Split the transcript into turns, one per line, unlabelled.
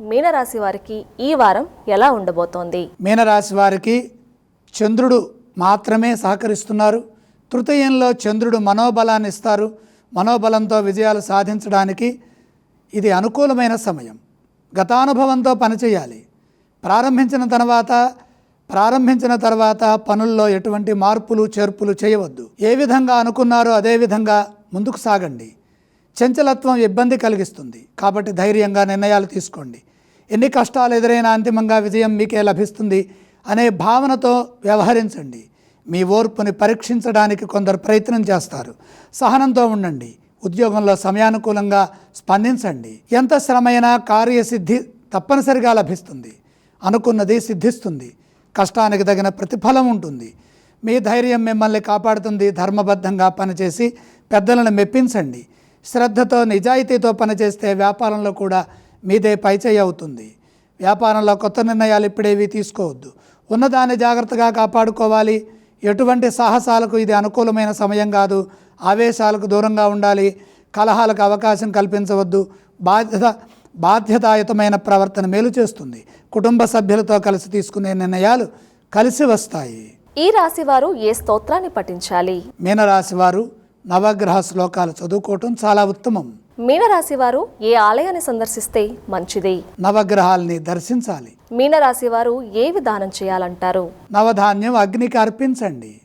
మీనరాశి వారికి ఈ వారం ఎలా ఉండబోతోంది?
మీనరాశి వారికి చంద్రుడు మాత్రమే సహకరిస్తున్నారు. తృతీయంలో చంద్రుడు మనోబలాన్ని ఇస్తారు. మనోబలంతో విజయాలు సాధించడానికి ఇది అనుకూలమైన సమయం. గతానుభవంతో పనిచేయాలి ప్రారంభించిన తర్వాత ప్రారంభించిన తర్వాత పనుల్లో ఎటువంటి మార్పులు చేర్పులు చేయవద్దు. ఏ విధంగా అనుకున్నారో అదే విధంగా ముందుకు సాగండి. చంచలత్వం ఇబ్బంది కలిగిస్తుంది. కాబట్టి ధైర్యంగా నిర్ణయాలు తీసుకోండి. ఎన్ని కష్టాలు ఎదురైనా అంతిమంగా విజయం మీకే లభిస్తుంది అనే భావనతో వ్యవహరించండి. మీ ఓర్పుని పరీక్షించడానికి కొందరు ప్రయత్నం చేస్తారు. సహనంతో ఉండండి. ఉద్యోగంలో సమయానుకూలంగా స్పందించండి. ఎంత శ్రమైనా కార్యసిద్ధి తప్పనిసరిగా లభిస్తుంది. అనుకున్నది సిద్ధిస్తుంది. కష్టానికి తగిన ప్రతిఫలం ఉంటుంది. మీ ధైర్యం మిమ్మల్ని కాపాడుతుంది. ధర్మబద్ధంగా పనిచేసి పెద్దలను మెప్పించండి. శ్రద్ధతో నిజాయితీతో పనిచేస్తే వ్యాపారంలో కూడా మీదే పైచేయి అవుతుంది. వ్యాపారంలో కొత్త నిర్ణయాలు ఇప్పుడేవి తీసుకోవద్దు. ఉన్నదాన్ని జాగ్రత్తగా కాపాడుకోవాలి. ఎటువంటి సాహసాలకు ఇది అనుకూలమైన సమయం కాదు. ఆవేశాలకు దూరంగా ఉండాలి. కలహాలకు అవకాశం కల్పించవద్దు. బాధ్యత బాధ్యతాయుతమైన ప్రవర్తన మేలు చేస్తుంది. కుటుంబ సభ్యులతో కలిసి తీసుకునే నిర్ణయాలు కలిసి వస్తాయి.
ఈ రాశి వారు ఏ స్తోత్రాన్ని పఠించాలి?
మీనరాశి వారు నవగ్రహ శ్లోకాలు చదువుకోవటం చాలా ఉత్తమం.
మీనరాశి వారు ఏ ఆలయాన్ని సందర్శిస్తే మంచిది?
నవగ్రహాల్ని దర్శించాలి.
మీనరాశి వారు ఏ విధానం చేయాలంటారు?
నవధాన్యం అగ్నికి అర్పించండి.